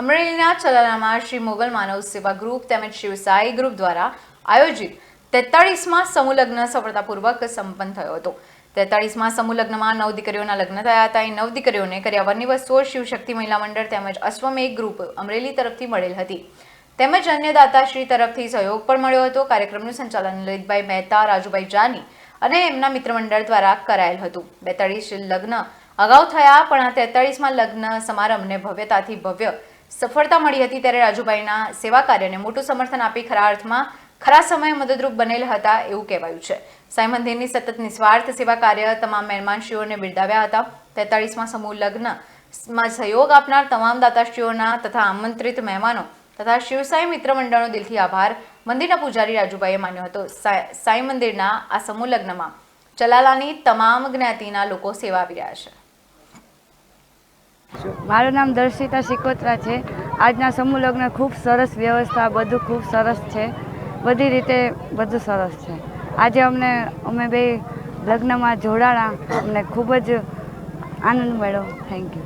અમરેલીના ચલાલામાં શ્રી મોગલ માનવ સેવા ગ્રુપ તેમજ શિવસાઈ ગ્રુપ દ્વારા આયોજિત તેતાળીસમાં સમૂહ લગ્ન સફળતાપૂર્વક સંપન્ન થયો હતો. તેતાળીસમાં સમૂહ લગ્નમાં નવ દીકરીઓના લગ્ન થયા હતા. એ નવ દીકરીઓને કર્યાવરની વસ્તુઓ શિવશક્તિ મહિલા મંડળ તેમજ અશ્વમેઘ ગ્રુપ અમરેલી તરફથી મળેલ હતી. તેમજ અન્ય દાતાશ્રી તરફથી સહયોગ પણ મળ્યો હતો. કાર્યક્રમનું સંચાલન લલિતભાઈ મહેતા, રાજુભાઈ જાની અને એમના મિત્રમંડળ દ્વારા કરાયેલ હતું. બેતાળીસ લગ્ન અગાઉ થયા, પણ આ તેતાળીસમાં લગ્ન સમારંભને ભવ્યતાથી ભવ્ય સફળતા મળી હતી ત્યારે રાજુભાઈના સેવા કાર્યને મોટું સમર્થન આપી ખરા અર્થમાં ખરા સમયે મદદરૂપ બનેલ હતા એવું કહેવાયું છે. સાંઈ મંદિરની સતત નિસ્વાર્થ સેવા કાર્ય તમામ મહેમાનશ્રીઓને બિરદાવ્યા હતા. તેતાળીસમાં સમૂહ લગ્નમાં સહયોગ આપનાર તમામ દાતાશ્રીઓના તથા આમંત્રિત મહેમાનો તથા શિવસાઈ મિત્ર મંડળનો દિલથી આભાર મંદિરના પૂજારી રાજુભાઈએ માન્યો હતો. સાંઈ મંદિરના આ સમૂહ લગ્નમાં ચલાલાની તમામ જ્ઞાતિના લોકો સેવા આપી રહ્યા છે. મારું નામ દર્શિતા શિકોત્રા છે. આજના સમૂહ લગ્ન ખૂબ સરસ વ્યવસ્થા, બધું ખૂબ સરસ છે. બધી રીતે બધું સરસ છે. આજે અમને, અમે બે લગ્નમાં જોડાણા. અમને ખૂબ જ આનંદ મળ્યો. Thank you